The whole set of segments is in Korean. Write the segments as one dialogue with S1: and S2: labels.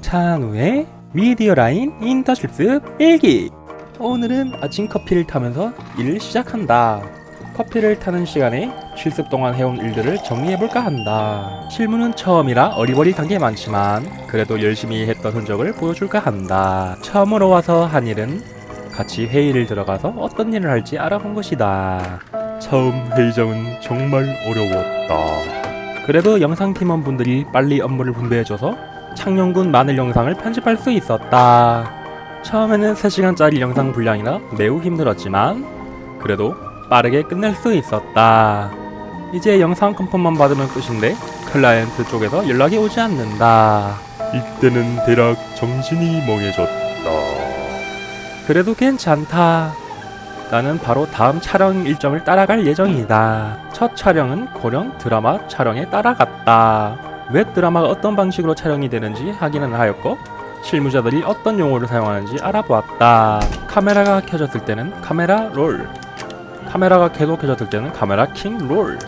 S1: 찬우의 미디어 라인 인터 실습 일기. 오늘은 아침 커피를 타면서 일을 시작한다. 커피를 타는 시간에 실습 동안 해온 일들을 정리해볼까 한다. 실무는 처음이라 어리버리한 게 많지만 그래도 열심히 했던 흔적을 보여줄까 한다. 처음으로 와서 한 일은 같이 회의를 들어가서 어떤 일을 할지 알아본 것이다. 처음 회의장은 정말 어려웠다. 그래도 영상 팀원분들이 빨리 업무를 분배해줘서 창녕군 마늘 영상을 편집할 수 있었다. 처음에는 3시간짜리 영상 분량이라 매우 힘들었지만 그래도 빠르게 끝낼 수 있었다. 이제 영상 컨펌만 받으면 끝인데 클라이언트 쪽에서 연락이 오지 않는다. 이때는 대략 정신이 멍해졌다. 그래도 괜찮다. 나는 바로 다음 촬영 일정을 따라갈 예정이다. 첫 촬영은 고령 드라마 촬영에 따라갔다. 웹 드라마가 어떤 방식으로 촬영이 되는지 확인을 하였고 실무자들이 어떤 용어를 사용하는지 알아보았다. 카메라가 켜졌을 때는 카메라 롤, 카메라가 계속 켜졌을 때는 카메라 킹 롤,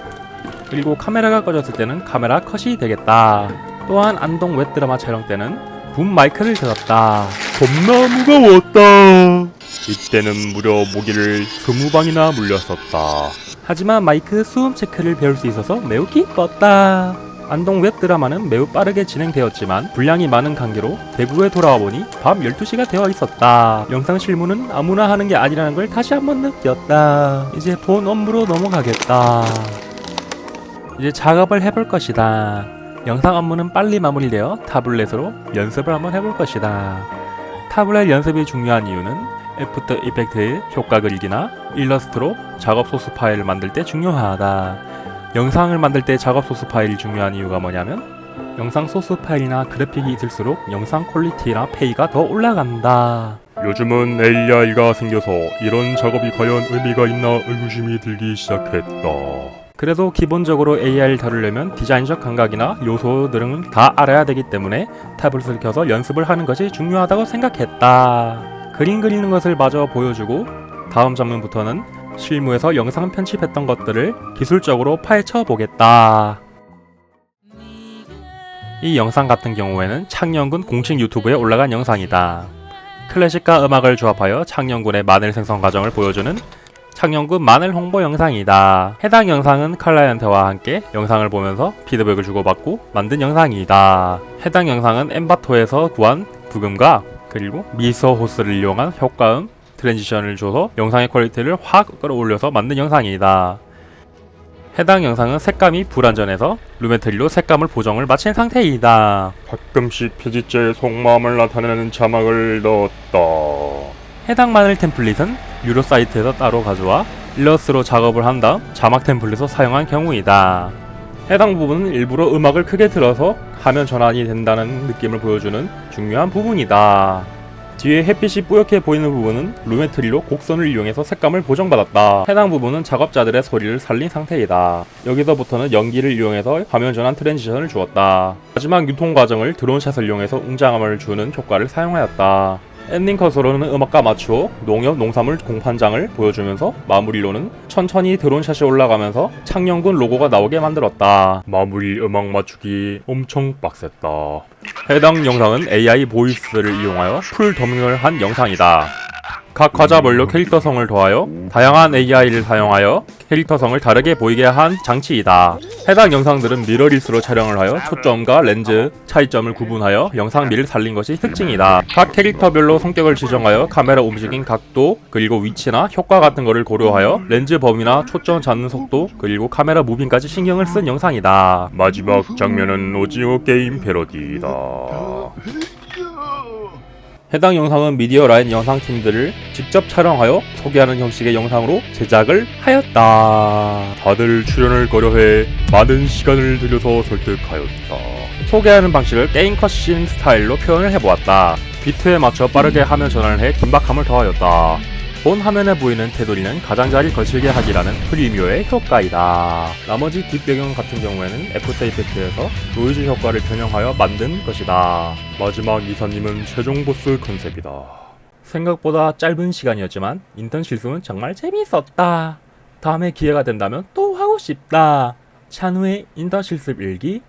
S1: 그리고 카메라가 꺼졌을 때는 카메라 컷이 되겠다. 또한 안동 웹 드라마 촬영 때는 붐 마이크를 들었다. 겁나 무거웠다. 이때는 무려 모기를 스무 방이나 물렸었다. 하지만 마이크 수음 체크를 배울 수 있어서 매우 기뻤다. 안동 웹 드라마는 매우 빠르게 진행되었지만 분량이 많은 관계로 대구에 돌아와 보니 밤 12시가 되어 있었다. 영상 실무는 아무나 하는 게 아니라는 걸 다시 한번 느꼈다. 이제 본 업무로 넘어가겠다. 이제 작업을 해볼 것이다. 영상 업무는 빨리 마무리되어 타블렛으로 연습을 한번 해볼 것이다. 타블렛 연습이 중요한 이유는 애프터 이펙트의 효과 그리기나 일러스트로 작업 소스 파일을 만들 때 중요하다. 영상을 만들 때 작업 소스 파일이 중요한 이유가 뭐냐면 영상 소스 파일이나 그래픽이 있을수록 영상 퀄리티나 페이가 더 올라간다.
S2: 요즘은 AI가 생겨서 이런 작업이 과연 의미가 있나 의구심이 들기 시작했다.
S1: 그래도 기본적으로 AI를 다루려면 디자인적 감각이나 요소들은 다 알아야 되기 때문에 타블렛을 켜서 연습을 하는 것이 중요하다고 생각했다. 그림 그리는 것을 마저 보여주고 다음 장면부터는 실무에서 영상 편집했던 것들을 기술적으로 파헤쳐 보겠다. 이 영상 같은 경우에는 창녕군 공식 유튜브에 올라간 영상이다. 클래식과 음악을 조합하여 창녕군의 마늘 생성 과정을 보여주는 창녕군 마늘 홍보 영상이다. 해당 영상은 클라이언트와 함께 영상을 보면서 피드백을 주고받고 만든 영상이다. 해당 영상은 엠바토에서 구한 부금과 그리고 미소 호스를 이용한 효과음 트랜지션을 줘서 영상의 퀄리티를 확 끌어올려서 만든 영상이다. 해당 영상은 색감이 불완전해서 루멘트리로 색감을 보정을 마친 상태이다.
S2: 가끔씩 표지체의 속마음을 나타내는 자막을 넣었다.
S1: 해당 마늘 템플릿은 유료 사이트에서 따로 가져와 일러스트로 작업을 한 다음 자막 템플릿을 사용한 경우이다. 해당 부분은 일부러 음악을 크게 틀어서 화면 전환이 된다는 느낌을 보여주는 중요한 부분이다. 뒤에 햇빛이 뿌옇게 보이는 부분은 루메트리로 곡선을 이용해서 색감을 보정받았다. 해당 부분은 작업자들의 소리를 살린 상태이다. 여기서부터는 연기를 이용해서 화면 전환 트랜지션을 주었다. 마지막 유통 과정을 드론샷을 이용해서 웅장함을 주는 효과를 사용하였다. 엔딩 컷으로는 음악과 맞추어 농협 농산물 공판장을 보여주면서 마무리로는 천천히 드론샷이 올라가면서 창녕군 로고가 나오게 만들었다.
S2: 마무리 음악 맞추기 엄청 빡셌다.
S1: 해당 영상은 AI 보이스를 이용하여 풀 더밍을 한 영상이다. 각 과자별로 캐릭터성을 더하여 다양한 AI를 사용하여 캐릭터성을 다르게 보이게 한 장치이다. 해당 영상들은 미러리스로 촬영을 하여 초점과 렌즈 차이점을 구분하여 영상미를 살린 것이 특징이다. 각 캐릭터별로 성격을 지정하여 카메라 움직임 각도 그리고 위치나 효과 같은 것을 고려하여 렌즈 범위나 초점 잡는 속도 그리고 카메라 무빙까지 신경을 쓴 영상이다.
S2: 마지막 장면은 오징어 게임 패러디다.
S1: 해당 영상은 미디어 라인 영상팀들을 직접 촬영하여 소개하는 형식의 영상으로 제작을 하였다.
S2: 다들 출연을 거려해 많은 시간을 들여서 설득하였다.
S1: 소개하는 방식을 게임 컷신 스타일로 표현을 해보았다. 비트에 맞춰 빠르게 화면 전환을 해 긴박함을 더하였다. 본 화면에 보이는 테두리는 가장자리 거칠게 하기라는 프리미어의 효과이다. 나머지 뒷배경 같은 경우에는 애프터 이펙트에서 노이즈 효과를 변형하여 만든 것이다.
S2: 마지막 이사님은 최종 보스 컨셉이다.
S1: 생각보다 짧은 시간이었지만 인턴 실습은 정말 재미있었다. 다음에 기회가 된다면 또 하고 싶다. 찬우의 인턴 실습 일기